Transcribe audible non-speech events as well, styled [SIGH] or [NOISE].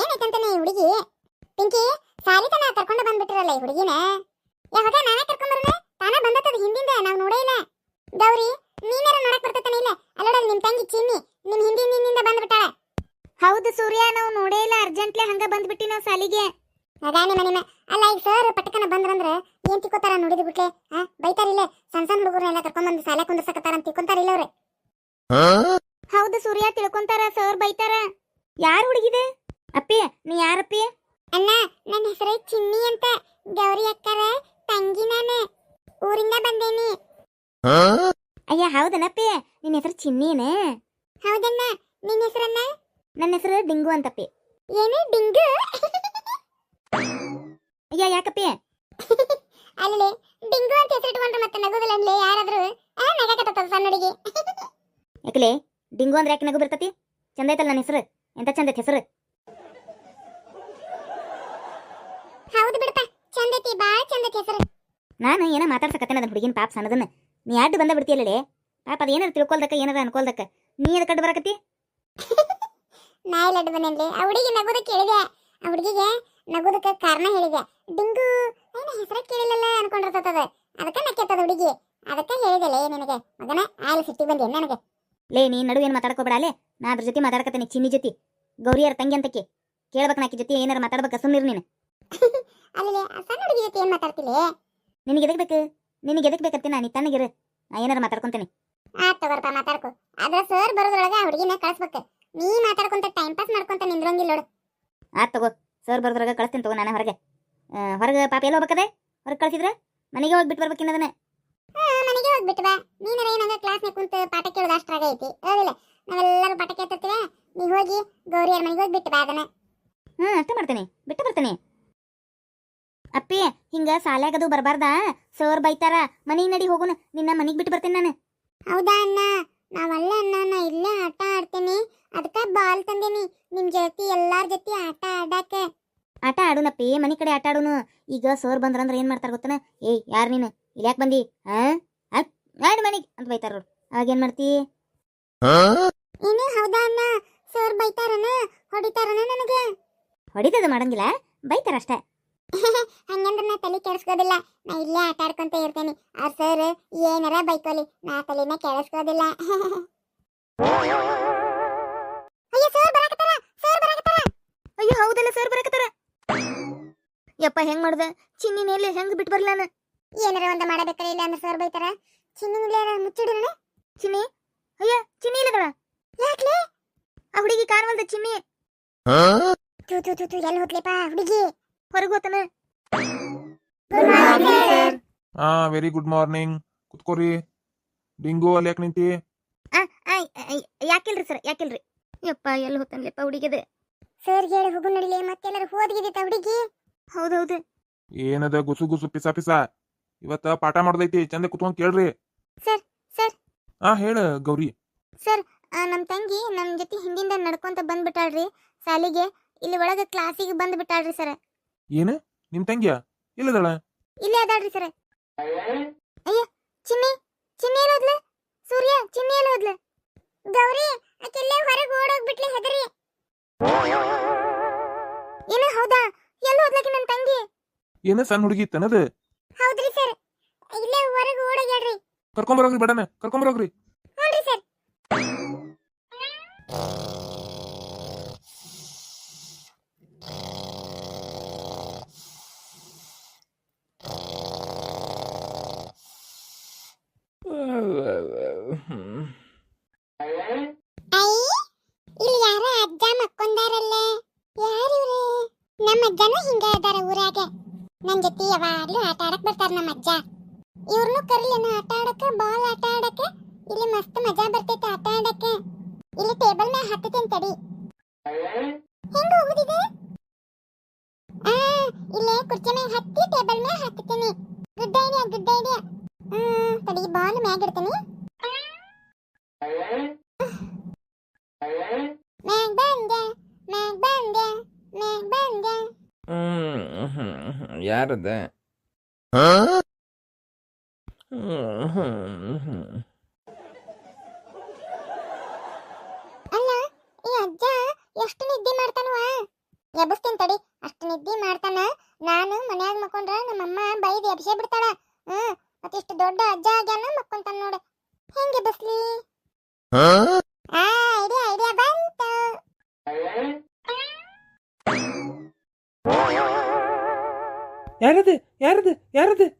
ಏನೈತಂತಾನೆ ಈ ಹುಡುಗಿ? ಪಿಂಕಿ ಸಾಲಿತನ ಕರ್ಕೊಂಡು ಬಂದ್ಬಿಟ್ಟಿರಲ್ಲ ಈ ಹುಡುಗಿನ? ಯಾವಾಗ ನಾನೇ ಕರ್ಕೊಂಡ್ ಬರೋಣ ತಾನೇ ಬಂದತ್ತದ ಹಿಂದಿಂದ ನಾವು ನೋಡೇ ಇಲ್ಲ. ಗೌರಿ ನೀನಾರ ನೋಡಕ್ ಬರ್ತತಾನೆ ಇಲ್ಲ? ಅಲ್ಲೋಡಲ್ ನಿಮ್ ತಂಗಿ ಚಿನ್ನಿ ನಿಮ್ ಹಿಂದಿನಿಂದ ನಿನ್ನಿಂದ ಬಂದ್ಬಿಟ್ಟಾಳ. ಹೌದು ಸೂರ್ಯ ನಾವು ನೋಡೇ ಇಲ್ಲ ಅರ್ಜೆಂಟ್ಲಿ ಹಂಗ ಬಂದ್ಬಿಟ್ಟಿ ನಾವು ಸಾಲಿಗೆ. ಅದಾನೆ ಮನೆ ಅಲ್ಲ ಈಗ ಸರ್ ಪಟಕನ ಬಂದ್ರಂದ್ರ ಏನ್ ತಿಕ್ಕೋತಾರ ನೋಡಿದ್ ಬಿಟ್ಲೆ? ಹಾ ಬೈತಾರಿಲ್ಲ ಸಣ್ಣ ಸಣ್ಣ ಹುಡುಗರನ್ನೆಲ್ಲ ಕರ್ಕೊಂಡ್ ಬಂದು ಸಾಲೆ ಕುಂದರ್ಸಕತ್ತಾರ ಅಂತ ತಿಕ್ಕೊಂತಾರಿಲ್ಲ ಅವ್ರೆ ಹೌದು ಸೂರ್ಯ ತಿಳ್ಕೊಂತಾರ ಸರ್ ಬೈತಾರ. ಯಾರು ಹುಡುಗಿದೆ? ಅಪ್ಪಿ ನೀ ಯಾರಪ್ಪಿ? ಅಣ್ಣ ನನ್ನ ಹೆಸರು ಚಿನ್ನಿ ಅಂತ. ಗೌರಿ ಅಕ್ಕರ ತಂಗಿ ನಾನು. ಊರಿಂದ ಬಂದೇನಿ. ಅಯ್ಯ ಹೌದನಪ್ಪಿ ನಿನ್ನ ಹೆಸರು ಚಿನ್ನಿನೇ? ಹೌದಣ್ಣ ನಿನ್ನ ಹೆಸರನ್ನ? ನನ್ನ ಹೆಸರು ಡಿಂಗು ಅಂತಪ್ಪಿ. ಏನು ಡಿಂಗು? ಅಯ್ಯ ಯಾಕಪ್ಪಿ? ಅಲ್ಲಿ ಡಿಂಗು ಅಂತ ಹೆಸರು ಇಟ್ಕೊಂಡ್ರೆ ಮತ್ತೆ ನಗುದಿಲ್ಲ ಅನ್ಲಿ ಯಾರಾದ್ರೂ? ಆ ನಗಕತ್ತ ಸಣ್ಣ ಹುಡುಗಿ. ಯಾಕಲೆ? ಡಿಂಗು ಅಂದ್ರೆ ಯಾಕೆ ನಗು ಬರ್ತತಿ? ಚಂದ ಐತಲ್ಲ ನನ್ನ ಹೆಸರು? ಎಂತ ಚಂದ ಹೆಸರು? ಹೌದು ಬಿಡಪ್ಪ ಚಂದ ಐತಿ ಬಾಳ ಚಂದ ಐತಿ ಹೆಸರು. ನಾನು ಏನೋ ಮಾತಾಡ್ಸಕತ್ತೇನೆ ಅದನ್ನ ಹುಡುಗಿನ ಪಾಪ ಸಣ್ಣದನ್ನ. ನೀ ಅಡ್ಡು ಬಂದ ಬಿಡ್ತೀಯಲ್ಲೇ ಪಾಪ ಅದು ಏನಾರ ತಿಳ್ಕೊಳ್ದಕ್ಕ ಏನಾರ ಅನ್ಕೊಳ್ದಕ್ಕ. ನೀ ಅದ ಕಡ್ಡು ಬರಕತ್ತಿ? [LAUGHS] ನಾ ಇಲ್ಲ ಅಡ್ಡು ಬಂದೇನ್ರಿ ಆ ಹುಡುಗಿ ನಗೋದಕ್ಕೆ ಹೇಳಿದೆ ಆ ಹುಡುಗಿಗೆ ನಗೋದಕ್ಕೆ ಕಾರಣ ಹೇಳಿದೆ. ಡಿಂಗು ಏನ ಹೆಸರ ಕೇಳಿಲ್ಲಲ್ಲ ಅನ್ಕೊಂಡಿರ್ತದ. ಅದಕ್ಕೆ ನಕ್ಕೆತ್ತದ ಹುಡುಗಿ. ಅದಕ್ಕೆ ಹೇಳಿದೆಲೇ ನಿನಗೆ. ಮಗನ ಆಯ್ಲ ಸಿಟ್ಟಿ ಬಂದೆ ನನಗೆ? ಲೇ ನೀ ನಡುವೆ ಏನು ಮಾತಾಡ್ಕೋಬೇಡ ಅಲ್ಲೇ ನಾ ಅದ್ರ ಜೊತೆ ಮಾತಾಡಕತ್ತೀನಿ ಚಿನ್ನಿ ಜೊತೆ. ಗೌರಿಯರ ತಂಗಿ ಅಂತಕ್ಕೆ ಕೇಳ್ಬೇಕು ನಾಕಿ ಜೊತೆ ಏನಾರ ಮಾತಾಡ್ಬೇಕು ಸುಮ್ಮನಿರು ನೀನು. [LAUGHS] ಅಲ್ಲಿ ಸಣ್ಣ ಹುಡುಗಿ ಜೊತೆ ಏನು ಮಾತಾಡ್ತಿಲ್ಲ ನಿನಗೆ ಎದಕ್ ಬೇಕು? ನಿನಗೆ ಎದಕ್ ಬೇಕತ್ತೀನಿ ನೀ ತಣ್ಣಗಿರು ನಾ ಏನಾರ ಮಾತಾಡ್ಕೊಂತೀನಿ. ಆ ತಗೋರಪ್ಪ ಮಾತಾಡ್ಕೊ. ಆದ್ರ ಸರ್ ಬರೋದ್ರೊಳಗೆ ಆ ಹುಡುಗಿನ ಕಳಿಸ್ಬೇಕು. ನೀ ಮಾತಾಡ್ಕೊಂತ ಟೈಮ್ ಪಾಸ್ ಮಾಡ್ಕೊಂತ ನಿಂದ್ರಂಗಿಲ್ಲ ನೋಡು. ಆತ್ ತಗೋ. ಸರ್ ಬರೋದ್ರಾಗ ಕಳಿಸ್ತೀನಿ ತಗೋ ನಾನು ಹೊರಗೆ. ಹೊರಗೆ ಪಾಪ ಎಲ್ಲ ಹೋಗ್ಬೇಕದೆ? ಹೊರಗೆ ಕಳ್ಸಿದ್ರೆ? ಮನೆಗೆ ಹೋಗಿ ಬಿಟ್ಟು ಬರ್ಬೇಕಿನ್ನ ಆ, ಮನೆಗೆ ಹೋಗ್ಬಿಟ್ಟು ಬಾ. ನೀನಾರ ಏನಂಗ ಕ್ಲಾಸ್ನಾಗ ಕುಂತು ಪಾಠ ಕೇಳೋದು ಅಷ್ಟ್ರಾಗ ಐತಿ. ಹೌದಿಲ್ಲ? ನಾವೆಲ್ಲರೂ ಪಾಠ ಕೇಳ್ತಿರ್ತೀವಿ? ನೀ ಹೋಗಿ ಗೌರಿಯರ ಮನೆಗೆ ಹೋಗಿ ಬಿಟ್ಟು ಬಾ ಅದನ್ನ. ಹ್ಞೂ ಅಷ್ಟೇ ಮಾಡ್ತೀನಿ. ಬಿಟ್ಟು ಬರ್ತೀನಿ. ಅಪ್ಪಿ ಹಿಂಗ ಸಾಲ್ಯಾಗದು ಬರಬಾರ್ದಾ? ಸರ್ ಬೈತಾರ. ಮನೆಗೆ ನಡಿ ಹೋಗುನ. ನಿನ್ನ ಮನೆಗೆ ಬಿಟ್ಟು ಬರ್ತೀನಿ ನಾನು. ಹೌದಾ ಅಣ್ಣ? ನಾವಲ್ಲ ಅಣ್ಣ ನಾ ಇಲ್ಲೇ ಆಟ ಆಡ್ತೀನಿ. ಅದಕ್ಕೆ ಬಾಲ್ ತಂದೇನಿ. ನಿಮ್ಮ ಜೊತೆ ಎಲ್ಲಾರ ಜೊತೆ ಆಟ ಆಡಾಕ. ಆಟ ಆಡುನಪ್ಪಿ ಮನೆ ಕಡೆ ಆಟ ಆಡುನು. ಈಗ ಸರ್ ಬಂದ್ರಂದ್ರ ಏನ್ ಮಾಡ್ತಾರ ಗೊತ್ತನ? ಏಯ್ ಯಾರ್ ನೀನು? ಇಲ್ಲಿ ಯಾಕೆ ಬಂದಿ ಹಾ ನಾಡು ಮನೆಗೆ ಅಂತ ಬೈತಾರ ನೋಡು. ಅವಾಗ ಏನ್ ಮಾಡ್ತಿ? ಏನು ಹೌದಾ ಅಣ್ಣ? ಸರ್ ಬೈತಾರನ? ಹೊಡಿತಾರನ ನನಗೆ? ಹೊಡಿತದ ಮಾಡಂಗಿಲ್ಲ. ಬೈತಾರ ಅಷ್ಟೇ. [LAUGHS] ಹಂಗಂದ್ರೆ ನಾ ತಲೆ ಕೆಡಿಸ್ಕೋದಿಲ್ಲ. ನಾ ಇಲ್ಲೇ ಆಟ ಆಡ್ಕೊಂತ ಇರ್ತೇನೆ. ಆ ಸರ್ ಏನಾರ ಬೈಕೋಲಿ ನಾ ತಲೆನ ಕೆಡಿಸ್ಕೋದಿಲ್ಲ. [LAUGHS] ಅಯ್ಯೋ ಸರ್ ಬರಾಕತ್ತಾರ? ಸರ್ ಬರಾಕತ್ತಾರ? ಅಯ್ಯೋ ಹೌದಲ್ಲ ಸರ್ ಬರಕತ್ತಾರ? ಯಪ್ಪ ಹೆಂಗ್ ಮಾಡ್ದ? ಚಿನ್ನಿನ ಎಲ್ಲಿ ಹೆಂಗ್ ಬಿಟ್ ಬರ್ಲಾನ ಏನಾರ ಒಂದ ಮಾಡಬೇಕಲ್ಲ ಇಲ್ಲ ಅಂದ್ರೆ ಸರ್ ಬೈತಾರ? ಚಿನ್ನಿನ ಮುಚ್ಚಿಡೋಣ? ಚಿನ್ನಿ? ಅಯ್ಯ ಚಿನ್ನಿ ಇಲ್ಲದಳ ಯಾಕ್ಲೆ? ಆ ಹುಡುಗಿ ಕಾಣವಲ್ದ ಚಿನ್ನಿ? ತೂ ತೂ ಎಲ್ಲಿ ಹೋಗ್ಲಿಪ್ಪ ಹುಡುಗಿ? ಹೊರಗೆ ಹೋತನ ಹಾ ವೆರಿ ಗುಡ್ ಮಾರ್ನಿಂಗ್ ಕುತ್ಕೋರಿ. ಡಿಂಗು ಅಲ್ಲಿ ಯಾಕೆ ನಿಂತಿ? ಯಾಕಿಲ್ರಿ ಸರ್ ಯಾಕಿಲ್ರಿ? ಯಪ್ಪ ಎಲ್ಲಿ ಹೋತನ್ಲಿಪ್ಪ ಹುಡುಗಿದ? ಸರ್ ಹೇಳಿ ಹೋಗು ನಡಿಲಿ ಮತ್ತೆಲ್ಲರೂ ಹೋದ್ಗಿದಿತ್ತ ಹುಡುಗಿ? ಹೌದೌದು ಏನದ ಗುಸು ಗುಸು ಪಿಸ ಪಿಸ? ಇವತ್ತ ಪಾಠ ಮಾಡ್ದೈತಿ ಚಂದ ಕುತ್ಕೊಂಡ್ ಕೇಳ್ರಿ. ಸರ್ ಸರ್ ಹಾ ಹೇಳ ಗೌರಿ. ಸರ್ ನಮ್ಮ ತಂಗಿ ನಮ್ಮ ಜೊತೆ ಹಿಂದಿಂದ ನಡ್ಕೊಂತ ಬಂದ್ಬಿಟ್ಟಾಳ್ರಿ. ಸಾಲಿಗೆ ಇಲ್ಲಿ ಒಳಗೆ ಕ್ಲಾಸಿಗೆ ಬಂದ್ಬಿಟ್ಟಾಳ್ರಿ ಸರ್ ಏನ? ನಿಮ್ ತಂಗಿಯ? ಇಲ್ಲದಳ? ಇಲ್ಲ ಅದಾಳ್ರಿ ಸರ್. ಅಯ್ಯ ಚಿನ್ನಿ ಚಿನ್ನಿ ಎಲ್ಲ ಹೋದ್ಲ? ಸೂರ್ಯ ಚಿನ್ನಿ ಎಲ್ಲ ಹೋದ್ಲ? ಗೌರಿ ಆಕೆಲ್ಲೇ ಹೊರಗೆ ಓಡೋಗ್ಬಿಟ್ಲಿ ಹೆದರಿ. ಏನ ಹೌದಾ? ಎಲ್ಲ ಹೋದ್ಲಕ್ಕೆ ನನ್ನ ತಂಗಿ? ಏನ ಸಣ್ಣ ಹುಡುಗಿ ತನದ ಹೌದ್ರಿ ಸರ್. ಇಲ್ಲೇ ಹೊರಗೆ ಓಡೋಗ್ಯಾಳ್ರಿ. ಕರ್ಕೊಂಬರೋಗ್ರಿ ಬೇಡನ? ಕರ್ಕೊಂಬರೋಗ್ರಿ ಹ್ಞೂನ್ರಿ ಸರ್ ಐ ಇಲ್ಲಿ ಯಾರ ಅಜ್ಜ ಮಕ್ಕೊಂದಾರಲ್ಲ ಯಾರಿವ್ರೆ ನಮ್ಮ ಅಜ್ಜನೂ ಹಿಂಗ ಅದಾರ ಊರಾಗ. ನನ್ ಜೊತೆ ಯಾವಾಗ್ಲೂ ಆಟ ಆಡಕ್ ಬರ್ತಾರ ನಮ್ಮ ಅಜ್ಜ. ಇವ್ರನ್ನು ಆಟ ಆಡಕ್ಕೆ, ಬಾಲ್ ಆಟ ಆಡಕ್ಕೆ? ಇಲ್ಲಿ ಮಸ್ತ್ ಮಜಾ ಬರ್ತೈತೆ ಆಟ ಆಡಕ್ಕೆ. ಇಲ್ಲಿ ಟೇಬಲ್ ಮ್ಯಾಗ ಹತ್ತತೇನ್ ತಡಿ. ಹೆಂಗ ಹೋಗುದಿದೆ? ಆ, ಇಲ್ಲೇ ಕುರ್ಚಿ ಮ್ಯಾಗ ಹತ್ತಿ ಟೇಬಲ್ ಮ್ಯಾಗ ಹತ್ತತೀನಿ ಗುಡ್ ಐಡಿಯಾ ಗುಡ್ ಐಡಿಯಾ. ಹ್ಮ್, ತಡಿ, ಬಾಲ್ ಮ್ಯಾಗ ಇಡ್ತೀನಿ. யார் அத ಅಲ್ಲ ಈ ಅಜ್ಜ ಎಷ್ಟು ನಿದ್ದೆ ಮಾಡ್ತಾನವ ಎಬ್ಬಿಸ್ತೀನಿ ತಡಿ ಅಷ್ಟು ನಿದ್ದೆ ಮಾಡ್ತಾನ ನಾನು ಮನ್ಯಾಗ ಮಕ್ಕೊಂಡ್ರ ನಮ್ಮಮ್ಮ ಬೈದು ಎಬ್ಸೇ ಬಿಡ್ತಾಳ ಹ್ಮ್ ಮತ್ತಿಷ್ಟು ದೊಡ್ಡ ಅಜ್ಜ ಆಗ್ಯಾನ ಮಕ್ಕೊಂತಾನ ನೋಡು ಹೆಂಗೆ ಎಬ್ಬಿಸ್ಲಿ யாரது? யாரது? யாரது?